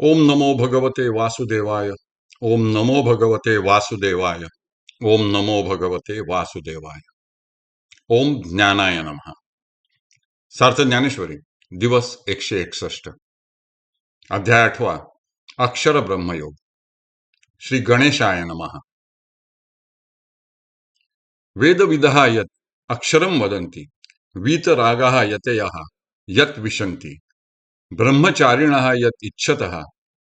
ओम नमो भगवते वासुदेवाय ओम नमो भगवते वासुदेवाय ओम नमो भगवते वासुदेवाय। ओम ज्ञानाय नमः। सार्थ ज्ञानेश्वरी दिवस एकशे एकसष्ट। अध्याय आठवा अक्षर ब्रह्मयोग। श्री गणेशाय नमः। वेदविदः यत् अक्षरं वदन्ति वीतरागाः यतयः यत् विशन्ति। ब्रह्मचारिणः यत् इच्छतः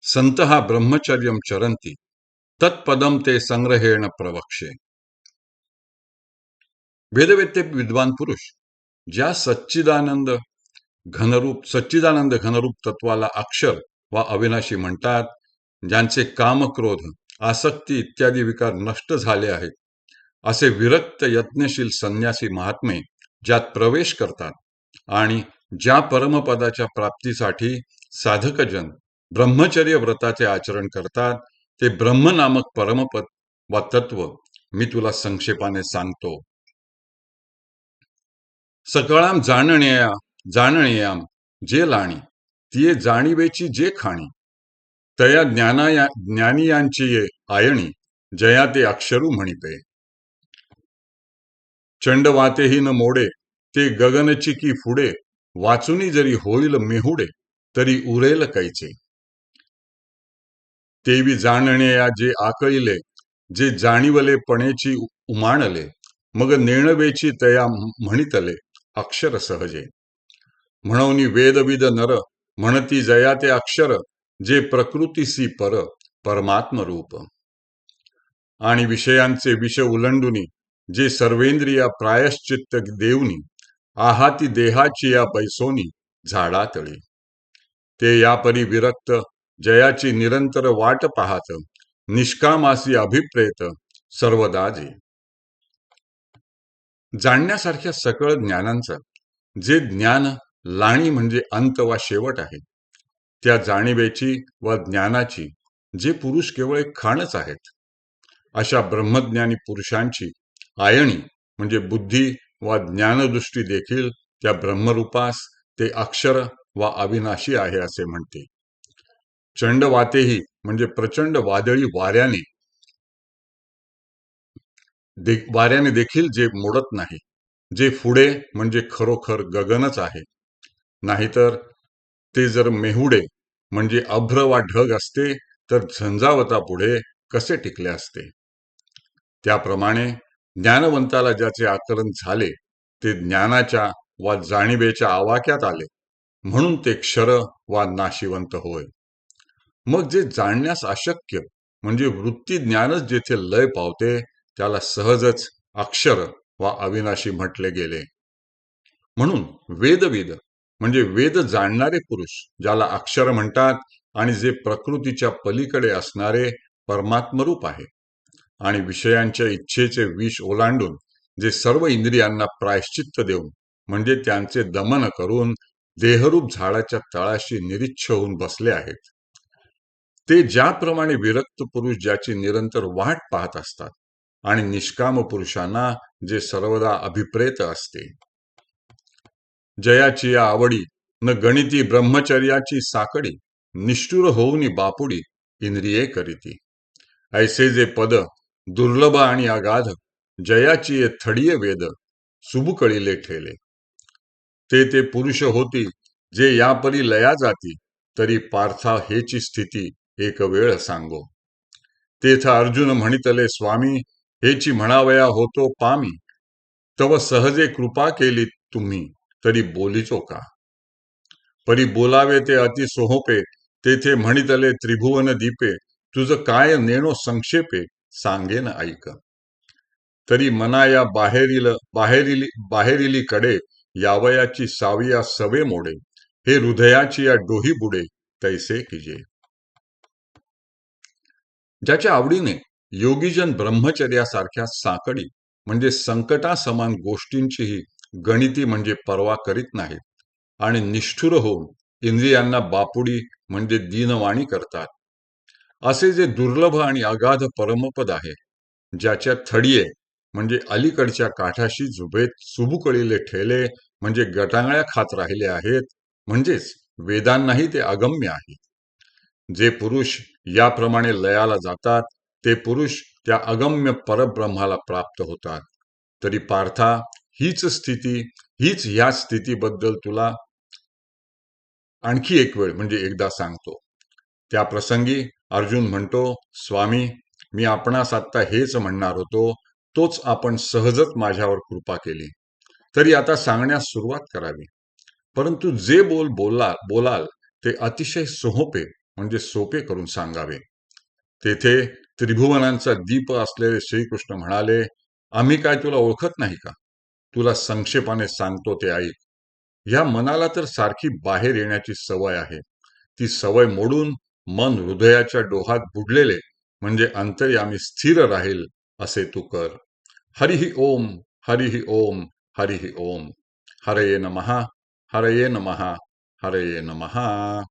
संत ब्रह्मचर्यं चरंती तत्पदं ते संग्रहेण प्रवक्षे वेदवेत्ते विद्वान पुरुष ज्या सच्चिदानंद घनरूप सच्चिदानंद घनरूप तत्वाला अक्षर वा अविनाशी म्हणतात ज्यांचे काम क्रोध आसक्ती इत्यादी विकार नष्ट झाले आहेत असे विरक्त यत्नशील संन्यासी महात्मे ज्यात प्रवेश करतात आणि ज्या परमपदाच्या प्राप्तीसाठी साधकजन ब्रह्मचर्य व्रताचे आचरण करतात ते ब्रह्म नामक परमपद वा तत्व मी तुला संक्षेपाने सांगतो. सकळाम जाणण्या जाणणेयाम जे लाणी तिये जाणीवेची जे खाणी. तया ज्ञानाया ज्ञानियांची ये आयणी जया ते अक्षरू म्हणिते चंडवातेही न मोडे ते गगनचिकी फुडे वाचुनी जरी होईल मेहुडे तरी उरेल कैचे. तेवी जाणणे जे आकळिले जे जाणीवले पणेची उमाणले मग नेणवेची तया म्हणितले अक्षर सहजे. म्हणवनी वेदविद नर म्हणती जया ते अक्षर जे प्रकृतीसी पर परमात्म रूप आणि विषयांचे विष उलंडुनी जे सर्वेंद्रिया प्रायश्चित्त देवनी आहाती देहाची या बैसोनी झाडातळी ते यापरी विरक्त जयाची निरंतर वाट पाहत निष्कामासी अभिप्रेत सर्वदा जे. जाणण्यासारख्या सकळ ज्ञानांचं जे ज्ञान लाणी म्हणजे अंत वा शेवट आहे त्या जाणीवेची व ज्ञानाची जे पुरुष केवळ एक खाणच आहेत अशा ब्रह्मज्ञानी पुरुषांची आयणी म्हणजे बुद्धी वा ज्ञानदृष्टी देखील त्या ब्रह्मरूपास ते अक्षर वा अविनाशी आहे असे म्हणते. चंड वातेही म्हणजे प्रचंड वादळी वाऱ्याने दे, वाऱ्याने देखील जे मोडत नाही जे पुढे म्हणजे खरोखर गगनच आहे. नाहीतर ते जर मेहुडे म्हणजे अभ्र वा ढग असते तर झंझावता पुढे कसे टिकले असते? त्याप्रमाणे ज्ञानवंताला ज्याचे आकलन झाले ते ज्ञानाच्या वा जाणीवेच्या आवाक्यात आले. म्हणून ते क्षर वा नाशिवंत होय. मग जे जाणण्यास अशक्य म्हणजे वृत्ती ज्ञानच जेथे लय पावते त्याला सहजच अक्षर वा अविनाशी म्हटले गेले. म्हणून वेदविद म्हणजे वेद जाणणारे पुरुष ज्याला अक्षर म्हणतात आणि जे प्रकृतीच्या पलीकडे असणारे परमात्मरूप आहे आणि विषयांच्या इच्छेचे विष ओलांडून जे सर्व इंद्रियांना प्रायश्चित्त देऊन म्हणजे त्यांचे दमन करून देहरूप झाडाच्या तळाशी निरीच्छ होऊन बसले आहेत. ते ज्याप्रमाणे विरक्त पुरुष ज्याची निरंतर वाट पाहत असतात आणि निष्काम पुरुषांना जे सर्वदा अभिप्रेत असते. जयाची या आवडी न गणिती ब्रह्मचर्याची साकडी निष्ठुर होऊनी बापुडी इंद्रिये करीती. ऐसे जे पद दुर्लभ आणि अगाध जयाची थडिये थडीय वेद सुबुकळीले ठेले. ते ते पुरुष होती जे यापरी लया जाती तरी पार्था हेची स्थिती एक वेळ सांगो. तेथ अर्जुन म्हणितले स्वामी हेची म्हणावया होतो पामी तव सहजे कृपा केली तुम्ही तरी बोलीचो का? परी बोलावे ते अति सोहोपे तेथे म्हणितले त्रिभुवन दीपे तुझ काय नेणो संक्षेपे सांगेन ऐक. तरी मना या बाहेरील बाहेरीली बाहेरीली कडे यावयाची साविया सवे मोडे. हे हृदयाची या डोही बुडे तैसे किजे. ज्याच्या आवडीने योगीजन ब्रह्मचर्यासारख्या साकडी म्हणजे संकटासमान गोष्टींचीही गणिती म्हणजे पर्वा करीत नाहीत आणि निष्ठुर होऊन इंद्रियांना बापुडी म्हणजे दीनवाणी करतात. असे जे दुर्लभ आणि अगाध परमपद आहे ज्याच्या थडीये म्हणजे अलीकडच्या काठाशी जुबेत सुबुकळीले ठेले म्हणजे गटांगळ्या खात राहिले आहेत म्हणजेच वेदांनाही ते अगम्य आहे. जे पुरुष याप्रमाणे लयाला जातात ते पुरुष त्या अगम्य परब्रह्माला प्राप्त होतात. तरी पार्था हीच स्थिती हीच ह्या स्थितीबद्दल तुला आणखी एक वेळ म्हणजे एकदा सांगतो. त्या प्रसंगी अर्जुन म्हणतो स्वामी मी आपणास आत्ता हेच म्हणणार होतो तोच आपण सहजच माझ्यावर कृपा केली. तरी आता सांगण्यास सुरुवात करावी. परंतु जे बोल बोलाल बोलाल ते अतिशय सोपे म्हणजे सोपे करून सांगावे. तेथे त्रिभुवनांचा दीप असलेले श्रीकृष्ण म्हणाले आम्ही काय तुला ओळखत नाही का? तुला संक्षेपाने सांगतो ते ऐक. या मनाला तर सारखी बाहेर येण्याची सवय आहे. ती सवय मोडून मन हृदयाच्या डोहात बुडलेले म्हणजे अंतर्यामी स्थिर राहील असे तू कर. हरिही ओम हरिही ओम हरिही ओम. हरये नमहा हरये नमहा हरये नमहा